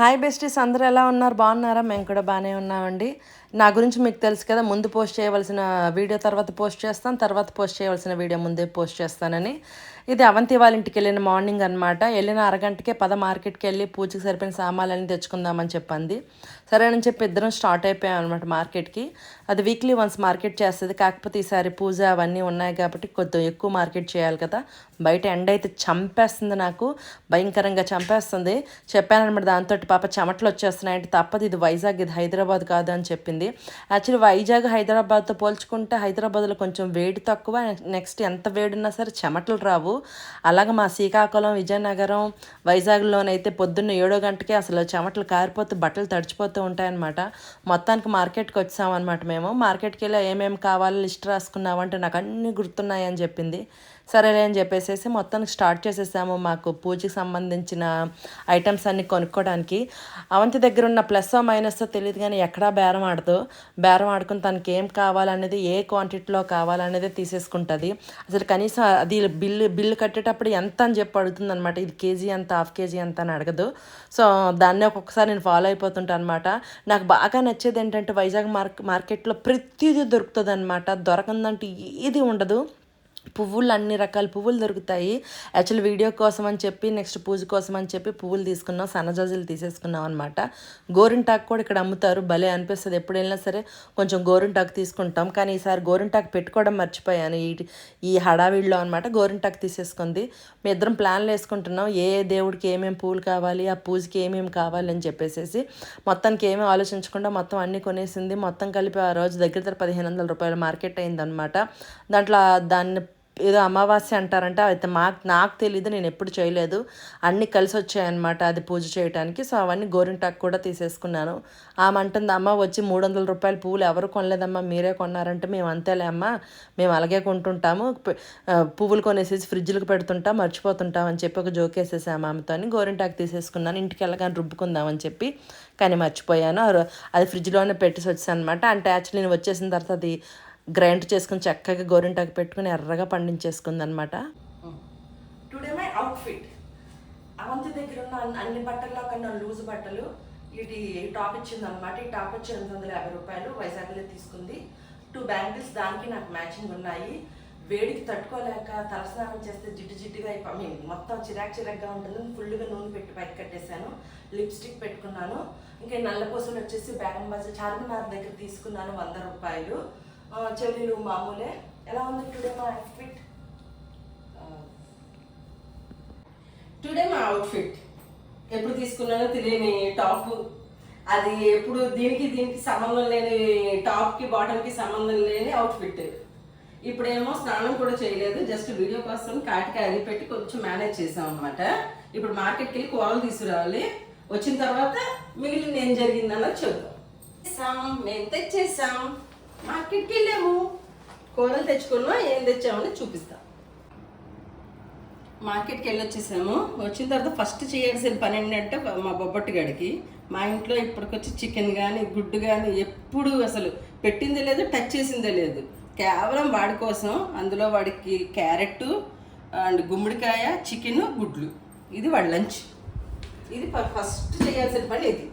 Hi besties అందరూ ఎలా ఉన్నారు? బాగున్నారా? మేము కూడా బాగానే ఉన్నామండి. నా గురించి మీకు తెలుసు కదా ముందు పోస్ట్ చేయవలసిన వీడియో తర్వాత పోస్ట్ చేస్తాను తర్వాత పోస్ట్ చేయవలసిన వీడియో ముందే పోస్ట్ చేస్తానని. ఇది అవంతి వాళ్ళ ఇంటికి వెళ్ళిన మార్నింగ్ అనమాట వెళ్ళిన అరగంటకే పద మార్కెట్కి వెళ్ళి పూజకి సరిపోయిన సామాన్లన్నీ తెచ్చుకుందామని చెప్పింది. సరే అని చెప్పి ఇద్దరం స్టార్ట్ అయిపోయాం అనమాట మార్కెట్కి. అది వీక్లీ వన్స్ మార్కెట్ చేస్తుంది. కాకపోతే ఈసారి పూజ అవన్నీ ఉన్నాయి కాబట్టి కొద్దిగా ఎక్కువ మార్కెట్ చేయాలి కదా. బయట ఎండ అయితే చంపేస్తుంది నాకు. భయంకరంగా చంపేస్తుంది. చెప్పాను అనమాట దాంతో పాప చెమటలు వచ్చేస్తున్నాయంటే తప్పదు. ఇది వైజాగ్ ఇది హైదరాబాద్ కాదు అని చెప్పింది. యాక్చువల్లీ వైజాగ్ హైదరాబాద్తో పోల్చుకుంటే హైదరాబాద్లో కొంచెం వేడి తక్కువ. నెక్స్ట్ ఎంత వేడున్నా సరే చెమటలు రావు. అలాగే మా శ్రీకాకుళం విజయనగరం వైజాగ్లోనైతే పొద్దున్న ఏడో గంటకే అసలు చెమటలు కారిపోతూ బట్టలు తడిచిపోతూ ఉంటాయన్నమాట. మొత్తానికి మార్కెట్కి వచ్చామన్నమాట మేము. మార్కెట్కి వెళ్ళి ఏమేమి కావాలో లిస్ట్ రాసుకున్నామంటే నాకు అన్నీ గుర్తున్నాయి అని చెప్పింది. సరేలే అని చెప్పేసి మొత్తానికి స్టార్ట్ చేసేసాము మాకు పూజకి సంబంధించిన ఐటమ్స్ అన్ని కొనుక్కోవడానికి అవంతి దగ్గర ఉన్న ప్లస్ మైనస్ తెలియదు కానీ ఎక్కడా బేరం ఆడదు. బేరం ఆడుకుని తనకి ఏం కావాలనేది ఏ క్వాంటిటీలో కావాలనేది తీసేసుకుంటుంది. అసలు కనీసం అది బిల్లు బిల్లు కట్టేటప్పుడు ఎంత అని చెప్పి అడుగుతుంది అనమాట ఇది కేజీ ఎంత హాఫ్ కేజీ ఎంత అని అడగదు. సో దాన్ని ఒక్కొక్కసారి నేను ఫాలో అయిపోతుంటాను అనమాట నాకు బాగా నచ్చేది ఏంటంటే వైజాగ్ మార్క్ మార్కెట్లో ప్రతిదీ దొరుకుతుంది అనమాట దొరకందంటే ఏది ఉండదు. పువ్వులు అన్ని రకాల పువ్వులు దొరుకుతాయి. యాక్చువల్ వీడియో కోసం అని చెప్పి నెక్స్ట్ పూజ కోసం అని చెప్పి పువ్వులు తీసుకున్నాం. సన్నజాజులు తీసేసుకున్నాం అనమాట గోరింటాకు కూడా ఇక్కడ అమ్ముతారు. భలే అనిపిస్తుంది. ఎప్పుడు వెళ్ళినా సరే కొంచెం గోరింటాకు తీసుకుంటాం. కానీ ఈసారి గోరింటాకు పెట్టుకోవడం మర్చిపోయాను. ఈ ఈ హడావిడిలో అనమాట గోరింటాకు తీసేసుకుంది. మీ ఇద్దరం ప్లాన్లు వేసుకుంటున్నాం. ఏ దేవుడికి ఏమేమి పూలు కావాలి ఆ పూజకి ఏమేమి కావాలి అని చెప్పేసి మొత్తానికి ఏమీ ఆలోచించకుండా మొత్తం అన్నీ కొనేసింది. మొత్తం కలిపి ఆ రోజు దగ్గర దగ్గర పదిహేను వందల రూపాయల మార్కెట్ అయిందనమాట దాంట్లో దాన్ని ఏదో అమావాస్య అంటారంటే అయితే మాకు నాకు తెలియదు నేను ఎప్పుడు చేయలేదు. అన్నీ కలిసి వచ్చాయన్నమాట అది పూజ చేయడానికి సో అవన్నీ గోరింటాకు కూడా తీసేసుకున్నాను. ఆమె అంటుంది అమ్మ వచ్చి మూడు వందల రూపాయల పువ్వులు ఎవరు కొనలేదమ్మా మీరే కొన్నారంటే మేము అంతేలే అమ్మ మేము అలాగే కొంటుంటాము. పువ్వులు కొనేసేసి ఫ్రిడ్జ్లకు పెడుతుంటాం మర్చిపోతుంటాం అని చెప్పి ఒక జోక్ వేసేసాము ఆమెతో గోరింటాకు తీసేసుకున్నాను. ఇంటికి వెళ్ళగానే రుబ్బుకుందామని చెప్పి కానీ మర్చిపోయాను. అది ఫ్రిడ్జ్లోనే పెట్టేసి వచ్చాను అనమాట అంటే యాక్చువల్లీ నేను వచ్చేసిన తర్వాత అది గ్రైండ్ చేసుకుని చక్కగా గోరింటాకు పెట్టుకుని ఎర్రగా పండించేసుకుంది అనమాట టుడే మై అవుట్ఫిట్ అవంతి దగ్గర ఉన్న అన్ని- అన్ని బట్టల్లో కన్నా లూజ్ బట్టలు. ఇది టాప్ ఇచ్చింది అనమాట ఈ టాప్ వచ్చి ఎనిమిది వందల యాభై రూపాయలు వైజాగ్లో తీసుకుంది. టూ బ్యాంగిల్స్ దానికి నాకు మ్యాచింగ్ ఉన్నాయి. వేడికి తట్టుకోలేక తలస్నానం చేస్తే జిడ్డు జిడ్డుగా అయిపో మొత్తం చిరాక్ చిరాక్గా ఉంటుంది. ఫుల్గా నూనె పెట్టి పైకి కట్టేశాను. లిప్స్టిక్ పెట్టుకున్నాను. ఇంకా నల్ల పూసలు వచ్చేసి బేగం బజార్ చార్మినార్ దగ్గర తీసుకున్నాను వంద రూపాయలు. ఆ, మామూలే. ఎలా ఉంది టుడే మా అవుట్ఫిట్ టుడే మా అవుట్ఫిట్ ఎప్పుడు తీసుకున్నానో తెలియని టాప్ అది ఎప్పుడు దీనికి దీనికి సంబంధం లేని టాప్కి బాటమ్కి సంబంధం లేని అవుట్ఫిట్ ఇప్పుడేమో స్నానం కూడా చేయలేదు. జస్ట్ వీడియో కోసం కాటికి అది పెట్టి కొంచెం మేనేజ్ చేసాం అనమాట ఇప్పుడు మార్కెట్కి వెళ్ళి కూరలు తీసుకురావాలి. వచ్చిన తర్వాత మిగిలిన ఏం జరిగిందన్నది చూద్దాం. తెచ్చేసాం మేము తెచ్చేసాం మార్కెట్కి వెళ్ళాము కూరలు తెచ్చుకున్నాం ఏం తెచ్చామని చూపిస్తాం. మార్కెట్కి వెళ్ళొచ్చేసాము వచ్చిన తర్వాత ఫస్ట్ చేయాల్సిన పని ఏంటంటే మా బొబ్బట్టు గడికి. మా ఇంట్లో ఇప్పటికొచ్చి చికెన్ కానీ గుడ్డు కానీ ఎప్పుడు అసలు పెట్టిందే లేదు టచ్ చేసిందే లేదు. కేవలం వాడి కోసం అందులో వాడికి క్యారెట్ అండ్ గుమ్మడికాయ చికెన్ గుడ్లు. ఇది వాడి లంచ్. ఇది ఫస్ట్ చేయాల్సిన పని ఇది.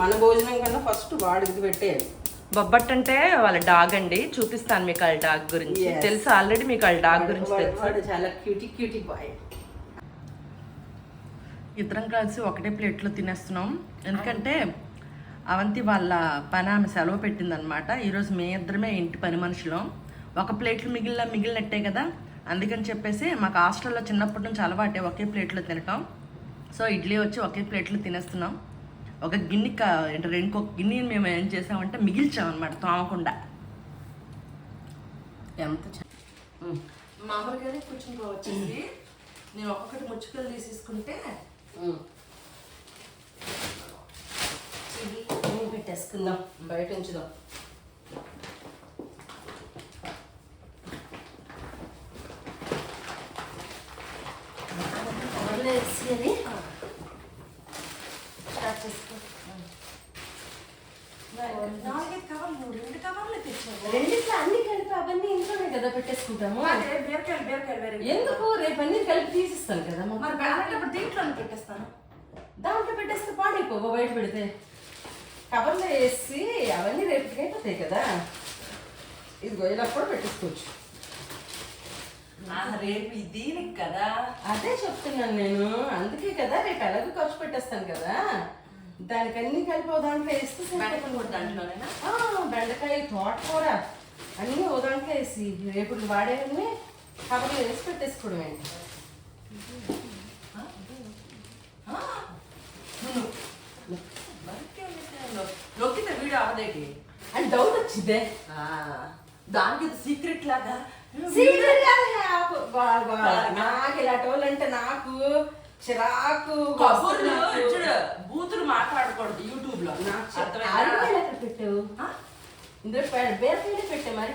మన భోజనం కన్నా ఫస్ట్ వాడికి పెట్టేయాలి. బొబ్బట్ అంటే వాళ్ళ డాగ్ అండి. చూపిస్తాను మీకు వాళ్ళ డాగ్ గురించి. తెలుసు? ఆల్రెడీ మీకు వాళ్ళ డాగ్ గురించి తెలుసు. వాడు చాలా క్యూటీ క్యూటీ బాయ్. ఇద్దరం కలిసి ఒకటే ప్లేట్లో తినేస్తున్నాం. ఎందుకంటే అవంతి వాళ్ళ పని ఆమె సెలవు పెట్టిందనమాట ఈరోజు మీ ఇద్దరమే ఇంటి పని మనుషులం. ఒక ప్లేట్లు మిగిలిన మిగిలినట్టే కదా? అందుకని చెప్పేసి మాకు హాస్టల్లో చిన్నప్పటి నుంచి అలవాటే ఒకే ప్లేట్లో తినటం. సో ఇడ్లీ వచ్చి ఒకే ప్లేట్లో తినేస్తున్నాం. ఒక గిన్నె కా అంటే రెండు ఒక గిన్నెని మేము ఏం చేసామంటే మిగిల్చాం అనమాట తోమకుండా. ఎంత. మామూలుగానే కూర్చుని వచ్చేసి నేను ఒక్కొక్కటి ముచ్చుకలు తీసేసుకుంటే. ఇది పెట్టేసుకుందాం బయట ఉంచుదాం. వదిలేసి అది స్టార్ట్ చేసుకో నాలుగైదు కవర్లు నువ్వు రెండు కవర్లు తెచ్చావు రెండిట్లో అన్ని కలిపి అవన్నీ ఇంట్లోనే కదా పెట్టేసుకుంటాము. అదే బీరకాయలు బీరకాయలు వేరే ఎందుకు? రేపు అన్ని కలిపి తీసిస్తాను కదా మరి బ్యాలెట్ దీంట్లో పెట్టేస్తాను? దాంట్లో పెట్టేస్తే పాడైపోవు బయట పెడితే. కవర్లో వేసి అవన్నీ రేపటికి అయిపోతాయి కదా. ఇదిగో ఇలా కూడా పెట్టేసుకోవచ్చు. రేపు దీనికి కదా. అదే చెప్తున్నాను నేను. అందుకే కదా రేపు ఎలాగో ఖర్చు పెట్టేస్తాను కదా. దానికి అన్ని కలిపి దాంట్లో వేస్తే. కూడా దాంట్లోనేనా? ఆ, బెండకాయ తోటకూర. అన్నీ ఓ దాంట్లో వేసి రేపు వాడేవన్నీ కవర్లో వేసి పెట్టేసుకోవడమే నొక్కితే వీడియో అవదేటి అని డౌట్ వచ్చిందే. దానికి సీక్రెట్ లాగా సీక్రెట్. నాకు ఇలాంటి వాళ్ళు అంటే నాకు చిరాకు కబుర్లు వస్తున్నట్టు. చూడు బూతులు మాట్లాడకూడదు యూట్యూబ్లో. నాకు పెట్టావు? ఇందులో బీరకాయలు పెట్టా మరి?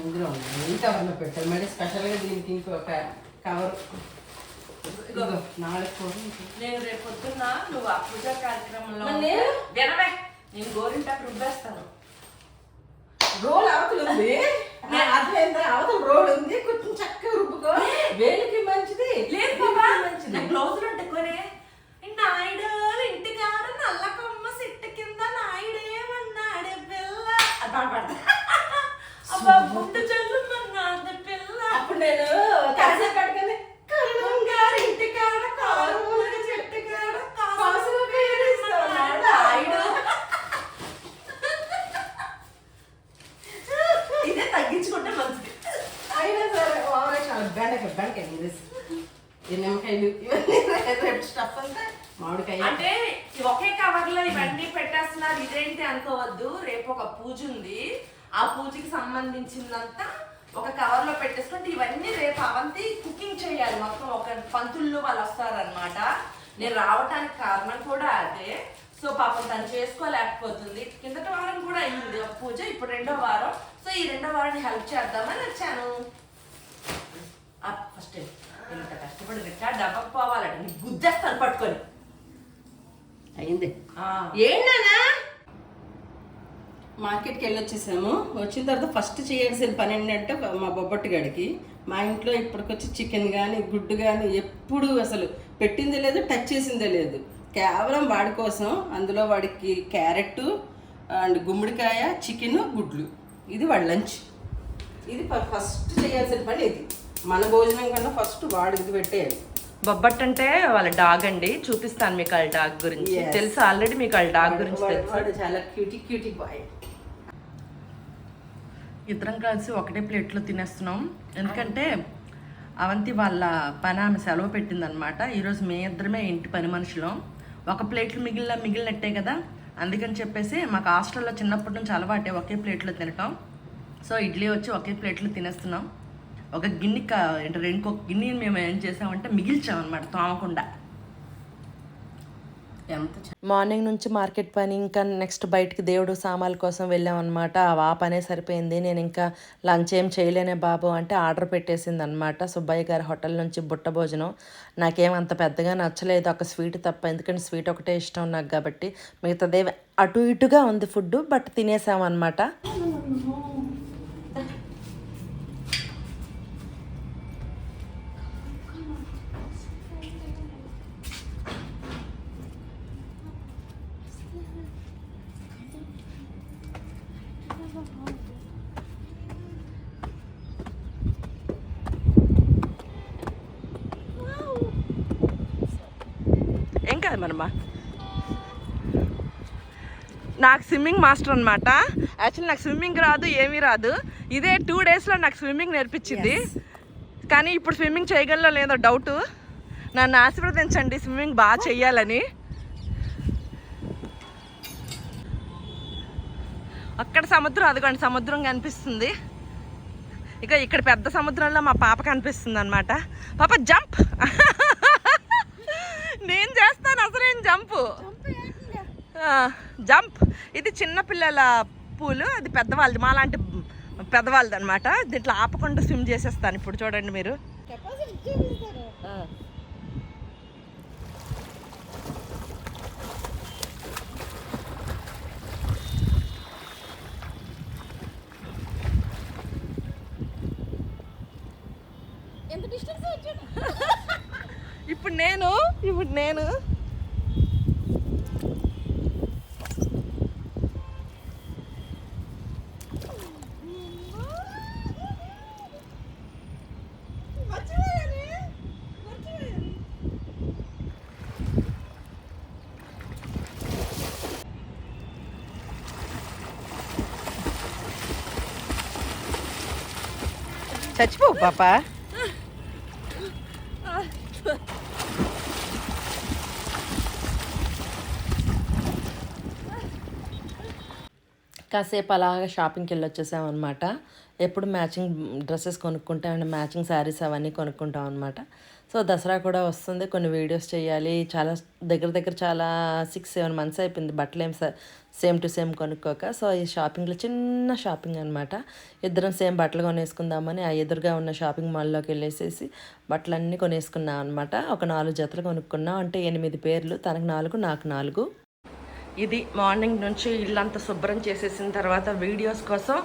ఇందులో ఉన్నాయి ఈ కవర్లో పెట్టాను మరి స్పెషల్గా దీనికి ఇంకొక కవర్ నాలుగు. నేను రేపు పొద్దున్న నువ్వు ఆ పూజా కార్యక్రమంలో? వినవే. నేను గోరింటాకు రుబ్బేస్తాను. రోల్ అవతల ఉంది. అర్థమైందా అవతల రోడ్ ఉంది. కొంచెం చక్కగా రుబ్బుకో. వేలికి మంచిది లేదు దీనికి బాబా మంచిది నా గ్లౌజులు ఉంటే కొనే నాయుడు ఇంటికాడ నల్ల కొమ్మ సిట్టు కింద నాయుడేమన్నాడే పిల్ల అది పాట పాడతా అబ్బా గుండు చల్లుమన్నాడు పిల్ల అప్పుడు నేను కరసే కట్టుకొని కరుణం గారి ఇంటికాడ కారుమూల చెట్టు కాడ కాసులు పేరుస్తున్నాడు ఆయన. ఇదే తగ్గించుకుంటే మంచిది అయినా సరే ఓవరాక్షన్ బెండకాయ బెండకాయ ఇంగ్లీష్ ఈ నిమ్మకాయలు ఇవన్నీ రేపు స్టఫ్ అంతా మామిడికాయ అంటే ఒకే కవర్లో ఇవన్నీ పెట్టేస్తున్నారు. ఇదేంటి అనుకోవద్దు. రేపు ఒక పూజ ఉంది. ఆ పూజకి సంబంధించిందంతా ఒక కవర్లో పెట్టేసుకుంటే ఇవన్నీ రేపు అవంతి కుకింగ్ చేయాలి. మొత్తం ఒక పంతుల్లో వాళ్ళు వస్తారనమాట నేను రావటానికి కారణం కూడా అదే. సో పాపం తను చేసుకోలేకపోతుంది. కిందట వారం కూడా అయింది ఒక పూజ. ఇప్పుడు రెండో వారం. సో ఈ రెండో వారాన్ని హెల్ప్ చేద్దామని వచ్చాను. ఫస్ట్ ఇంత కష్టపడి రికార్డ్ అవ్వకపోవాలంట నీకు గుద్దేస్తాను పట్టుకొని. అయింది. ఏంటన్నా మార్కెట్కి వెళ్ళి వచ్చేసాము వచ్చిన తర్వాత ఫస్ట్ చేయాల్సిన పని ఏంటంటే మా బొబ్బట్టు గడికి. మా ఇంట్లో ఇప్పటికొచ్చి చికెన్ కానీ గుడ్డు కానీ ఎప్పుడు అసలు పెట్టిందే లేదు టచ్ చేసిందే లేదు. కేవలం వాడి కోసం. అందులో వాడికి క్యారెట్ అండ్ గుమ్మడికాయ చికెన్ గుడ్లు. ఇది వాడి లంచ్. ఇది ఫస్ట్ చేయాల్సిన పని ఇది. మన భోజనం కన్నా ఫస్ట్ వాడికి పెట్టేయాలి. బొబ్బట్ అంటే వాళ్ళ డాగ్ అండి చూపిస్తాను మీకు వాళ్ళ డాగ్ గురించి. తెలుసు? ఆల్రెడీ మీకు వాళ్ళ డాగ్ గురించి తెలుసు. చాలా క్యూటీ క్యూటీ బాయ్ ఇద్దరం కలిసి ఒకటే ప్లేట్లో తినేస్తున్నాం. ఎందుకంటే అవంతి వాళ్ళ పని ఆమె సెలవు పెట్టిందనమాట ఈరోజు మీ ఇద్దరమే ఇంటి పని మనుషులం. ఒక ప్లేట్లు మిగిలిన మిగిలినట్టే కదా? అందుకని చెప్పేసి మాకు హాస్టల్లో చిన్నప్పటి నుంచి అలవాటే ఒకే ప్లేట్లో తినటం. సో ఇడ్లీ వచ్చి ఒకే ప్లేట్లో తినేస్తున్నాం. ఒక గిన్నె కా అంటే రెండు ఒక గిన్నెని మేము ఏం చేసామంటే మిగిల్చాం అనమాట తోమకుండా. ఎంత మార్నింగ్ నుంచి మార్కెట్ పని ఇంకా నెక్స్ట్ బయటికి దేవుడు సామాన్ల కోసం వెళ్ళామన్నమాట. ఆ పనే సరిపోయింది నేను ఇంకా లంచ్ ఏం చేయలేనే బాబు అంటే ఆర్డర్ పెట్టేసింది అనమాట సుబ్బయ్య గారి హోటల్ నుంచి బుట్ట భోజనం. నాకేం అంత పెద్దగా నచ్చలేదు ఒక స్వీట్ తప్ప ఎందుకంటే స్వీట్ ఒకటే ఇష్టం నాకు కాబట్టి. మిగతాదే అటు ఇటుగా ఉంది ఫుడ్ బట్ తినేసామన్నమాట. కాదు మనమ్మా నాకు స్విమ్మింగ్ మాస్టర్ అనమాట యాక్చువల్లీ నాకు స్విమ్మింగ్ రాదు ఏమీ రాదు. ఇదే టూ డేస్లో నాకు స్విమ్మింగ్ నేర్పించింది. కానీ ఇప్పుడు స్విమ్మింగ్ చేయగలలో లేదో డౌట్ నన్ను ఆశీర్వదించండి స్విమ్మింగ్ బాగా చెయ్యాలని. అక్కడ సముద్రం అదిగోండి సముద్రం కనిపిస్తుంది. ఇక ఇక్కడ పెద్ద సముద్రంలో మా పాప కనిపిస్తుంది అనమాట పాప జంప్! జంపు. జంప్ ఇది చిన్న పిల్లల పూలు. అది పెద్దవాళ్ళది. మాలాంటి పెద్దవాళ్ళది అనమాట దీంట్లో ఆపకుండా స్విమ్ చేసేస్తాను ఇప్పుడు చూడండి మీరు. ఇప్పుడు నేను ఇప్పుడు నేను చచ్చిపో పాపా కాసేపు అలాగా షాపింగ్కి వెళ్ళి వచ్చేసామన్నమాట అనమాట ఎప్పుడు మ్యాచింగ్ డ్రెస్సెస్ కొనుక్కుంటాం అండ్ మ్యాచింగ్ శారీస్ అవన్నీ కొనుక్కుంటాం అనమాట సో దసరా కూడా వస్తుంది కొన్ని వీడియోస్ చేయాలి. చాలా దగ్గర దగ్గర చాలా సిక్స్ సెవెన్ మంత్స్ అయిపోయింది బట్టలు ఏం సేమ్ టు సేమ్ కొనుక్కోక. సో ఈ షాపింగ్లో చిన్న షాపింగ్ అనమాట ఇద్దరం సేమ్ బట్టలు కొనేసుకుందామని ఆ ఎదురుగా ఉన్న షాపింగ్ మాల్లోకి వెళ్ళేసేసి బట్టలన్నీ కొనేసుకున్నాం అనమాట ఒక నాలుగు జతలు కొనుక్కున్నాం. అంటే ఎనిమిది పేర్లు తనకు నాలుగు నాకు నాలుగు. ఇది మార్నింగ్ నుంచి ఇల్లంతా శుభ్రం చేసేసిన తర్వాత వీడియోస్ కోసం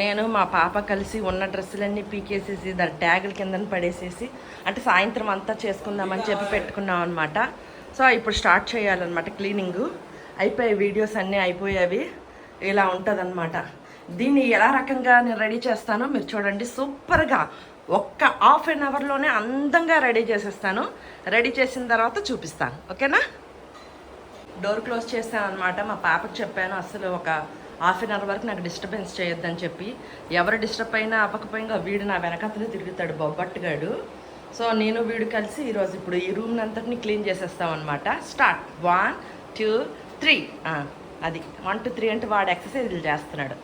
నేను మా పాప కలిసి ఉన్న డ్రెస్సులన్నీ పీకేసేసి దాని ట్యాగుల కింద పడేసేసి అంటే సాయంత్రం అంతా చేసుకుందామని చెప్పి పెట్టుకున్నాం అనమాట సో ఇప్పుడు స్టార్ట్ చేయాలన్నమాట క్లీనింగు. అయిపోయాయి వీడియోస్ అన్నీ అయిపోయేవి. ఇలా ఉంటుందన్నమాట. దీన్ని ఎలా రకంగా నేను రెడీ చేస్తానో మీరు చూడండి. సూపర్గా ఒక్క హాఫ్ అన్ అవర్లోనే అందంగా రెడీ చేసేస్తాను. రెడీ చేసిన తర్వాత చూపిస్తాను. ఓకేనా? డోర్ క్లోజ్ చేశాను అనమాట మా పాపకు చెప్పాను అసలు ఒక హాఫ్ అన్ అవర్ వరకు నాకు డిస్టర్బెన్స్ చేయొద్దని చెప్పి. ఎవరు డిస్టర్బ్ అయినా అవ్వకపోయినా వీడు నా వెనకతలు తిరుగుతాడు బొబ్బట్టుగాడు. సో నేను వీడు కలిసి ఈరోజు ఇప్పుడు ఈ రూమ్ అంతటిని క్లీన్ చేసేస్తాం అనమాట స్టార్ట్. One two three. అది. వన్ టూ త్రీ అంటే వాడు ఎక్సర్సైజ్లు చేస్తున్నాడు.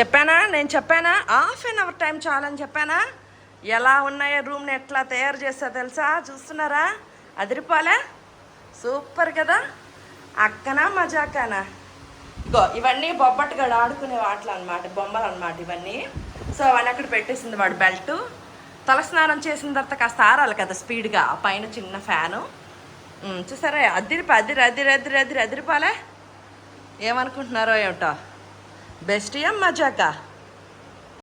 చెప్పానా? నేను చెప్పానా? హాఫ్ అన్ అవర్ టైం చాలని చెప్పానా? ఎలా ఉన్నాయో రూమ్ని ఎట్లా తయారు చేస్తా తెలుసా? చూస్తున్నారా? అదిరిపోలే? సూపర్ కదా? అక్కనా మజాకానా? ఇగో ఇవన్నీ బొబ్బట్టుగాడు ఆడుకునే వాటలు అనమాట బొమ్మలు అనమాట ఇవన్నీ. సో అవన్నీ అక్కడ పెట్టేసింది వాడు బెల్ట్. తలస్నానం చేసిన తర్వాత కాస్త ఆరాలి కదా స్పీడ్గా పైన చిన్న ఫ్యాను. చూసారా? అదిరిపి అదిరి అదిరి అదిరి అదిరి అదిరిపాలే. ఏమనుకుంటున్నారో ఏమిటో? బెస్ట్ ఏం మజాకా?